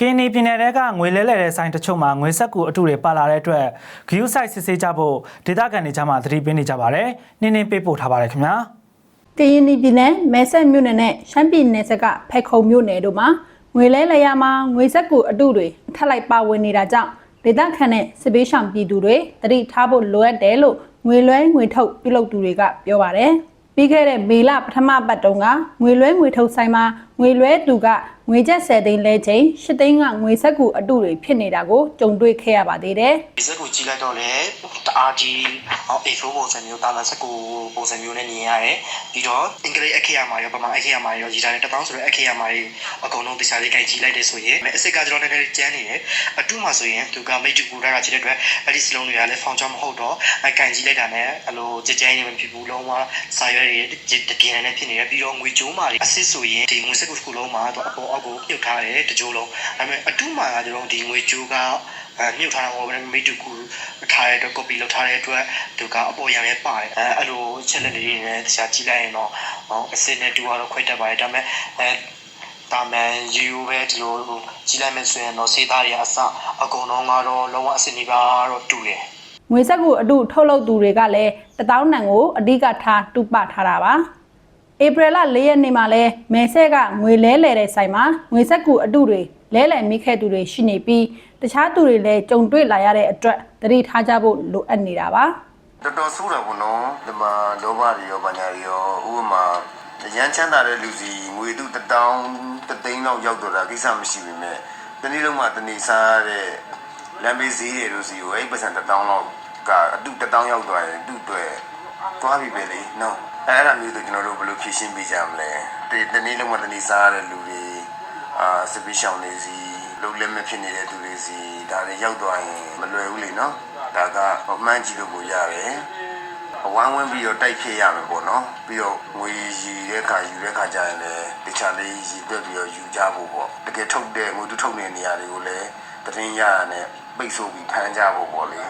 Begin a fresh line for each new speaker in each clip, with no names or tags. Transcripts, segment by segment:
ကင်းနီပြည်နယ်တဲကငွေလဲလှယ်တဲ့ဆိုင်တချို့မှာငွေဆက်ကူအတုတွေပါလာတဲ့အတွက်ဂယူးဆိုင်စစ်ဆေးကြဖို့ဒေသခံတွေကြားမှာသတိပေးနေကြပါတယ်။နင်းနင်းပေးပို့ထားပါတယ်ခင်ဗျာ။
ကရင်ပြည်နယ်မဲဆက်မြို့နယ်နဲ့ရှမ်းပြည်နယ်ဆက်ကဖက်ခုံမြို့နယ်တို့မှာငွေလဲလျာမှာငွေဆက်ကူအတုတွေထပ်လိုက်ပါဝင်နေတာကြောင့်ဒေသခံနဲ့စစ်ပေးရှောင်ပြည်သူတွေတတိထားဖို့လိုအပ်တယ်လို့ငွေလွှဲငွေထုတ်ပြုလုပ်သူတွေကပြောပါတယ်။ပြီးခဲ့တဲ့မေလပထမပတ်တုန်းကငွေလွှဲငွေထုတ်ဆိုင်မှာ ငွေလွှဲသူကငွေကျပ်10သိန်းလဲချိန်10သိန်းကငွေဆက်ကူအတုတွေဖြစ်နေတာကိုကြုံတွေ့ခဲ့ရပါသေးတယ်။
ဒီစက်ကိုကြည့်လိုက်တော့လေတအားကြီးဟော A4 ပုံစံမျိုးတာလာစက်ကိုပုံစံမျိုးနဲ့မြင်ရတယ်ပြီးတော့အင်္ဂလိပ်အခရာမှာရောဗမာအခရာမှာရောရေးထားတဲ့1000ဆိုတဲ့အခရာမှာအကုန်လုံးတရားလေးကြိုက်ကြည့်လိုက်တဲ့ဆိုရင်အစ်စ်ကကျွန်တော်လည်းကျန်းနေတယ်အတူမှဆိုရင်သူကမိတ်တူကူတာကချစ်တဲ့အတွက်အဲ့ဒီစလုံးတွေကလည်းဖောင်ချောင်းမဟုတ်တော့အကန်ကြည့်လိုက်တာနဲ့အလိုကြကြရင်မဖြစ်ဘူးလုံးဝစာရွက်တွေတပြင်းနဲ့ဖြစ်နေတယ်ပြီးတော့ငွေကြိုးမာတွေအစ်စ်ဆိုရင်ဒီငွေစက်ကိုတစ်ခုလုံးမှာတော့အပေါ်အောက်ကိုပြုတ်ထားတယ်တကြိုးလုံးဒါပေမဲ့အတူမှကကျွန်တော်ဒီငွေကြိုးကအဲမြုပ်ထားတာဟောမိတူကူထားတဲ့အတွက် copy လုပ်ထားတဲ့အတွက်သူကအပေါ်ရံရဲ့ပါတယ်အဲအဲ့လိုချက်လက်လေးတွေနဲ့တခြားကြည့်လိုက်ရင်တော့ဟောအစစ်နဲ့တူကတော့ခွဲတတ်ပါတယ်ဒါပေမဲ့အဲတာမန်ယူပဲဒီလိုကြည့်လိုက်မယ်ဆိုရင်တော့စေးသားတွေအစအကုန်လုံးကတော့လုံးဝအစစ်နေပါတော့တူတယ်
ငွေဆက်ကူအတုထုတ်လုပ်သူတွေကလည်းတပေါင်းနံကိုအဓိကထားတူပထားတာပါ ဧပြီလ၄ရက်နေ့မှာလဲမဲဆက်ကငွေလဲလဲတဲ့ဆိုင်မှာငွေဆက်ကူအတုတွေလဲလဲမိခဲ့သူတွေရှိနေပြီးတခြားသူတွေလည်းကြုံတွေ့လာရတဲ့အတွက်သတိထားကြဖို့လိုအပ်နေတာပါ
တော်တော်ဆိုးတာပေါ့နော်ဒီမှာလောဘတွေရောဗညာတွေရောဥပမာရမ်းချမ်းသာတဲ့လူစီငွေတုတတောင်းတသိန်းလောက်ရောက်တော့တာကိစ္စမရှိပေမဲ့တနေ့လုံးမှတနေ့စားရတဲ့လမ်းဘေးဈေးတွေလို့စီကိုအဲ့ပတ်စံတတောင်းလောက်ကအတုတတောင်းရောက်သွားရင်သူ့အတွက် သွားပြီပဲလေနော်အဲ့အဲ့ဒါမျိုးဆိုကျွန်တော်တို့ဘယ်လိုဖြေရှင်းပေးကြမလဲဒီတနေ့လုံးမှတနေ့စားရတဲ့လူတွေအာစပီရှောင်းနေစီလုံးလက်မဖြစ်နေတဲ့သူတွေစီဒါတွေရောက်သွားရင်မလွယ်ဘူးလေနော်ဒါကမှန်းကြည့်လို့ကိုရတယ်အဝမ်းဝင်းပြီးတော့တိုက်ဖြစ်ရမယ်ပေါ့နော်ပြီးတော့ငွေယူတဲ့ခါယူတဲ့ခါကျရင်လည်းတခြားလေးယူပြပြီးတော့ယူကြဖို့ပေါ့တကယ်ထုတ်တဲ့ငွေတုထုတ်တဲ့နေရာတွေကိုလည်းတရင်ရရနဲ့ပိတ်ဆို့ပြီးဖမ်းကြဖို့ပေါ့လေ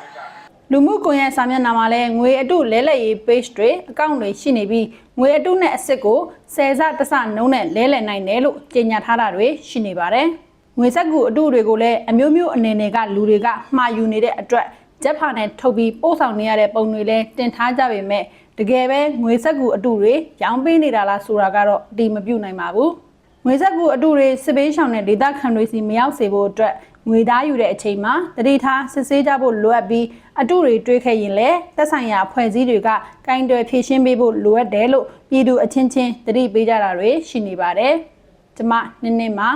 လူမှုကွန်ရက်စာမျက်နှာမှာလည်းငွေအတုလဲလဲရေး page တွေအကောင့်တွေရှိနေပြီးငွေအတုနဲ့အစ်စ်ကိုဆယ်စတဆနှုံးနဲ့လဲလဲနိုင်တယ်လို့ကြေညာထားတာတွေရှိနေပါတယ်။ငွေဆက်ကူအတုတွေကိုလည်းအမျိုးမျိုးအနေနဲ့ကလူတွေကမှားယူနေတဲ့အတွက်ဂျက်ဖာနဲ့ထုတ်ပြီးပို့ဆောင်နေရတဲ့ပုံတွေလည်းတင်ထားကြပေမဲ့တကယ်ပဲငွေဆက်ကူအတုတွေရောင်းပေးနေတာလားဆိုတာကတော့အတိမပြုတ်နိုင်ပါဘူး။ငွေဆက်ကူအတုတွေစစ်ပေးဆောင်တဲ့ဒေတာခံတွေစီမရောက်စေဖို့အတွက် ငွေသားယူတဲ့အချိန်မှာတတိထားစစ်ဆေးကြဖို့လိုအပ်ပြီးအတုတွေတွေးခဲ့ရင်လည်းသက်ဆိုင်ရာဖွဲ့စည်းတွေကကင်တွယ်ဖြည့်ရှင်းပေးဖို့လိုအပ်တယ်လို့ပြည်သူအချင်းချင်းတတိပေးကြတာတွေရှိနေပါတယ်။ကျမနင်းနင်းပါ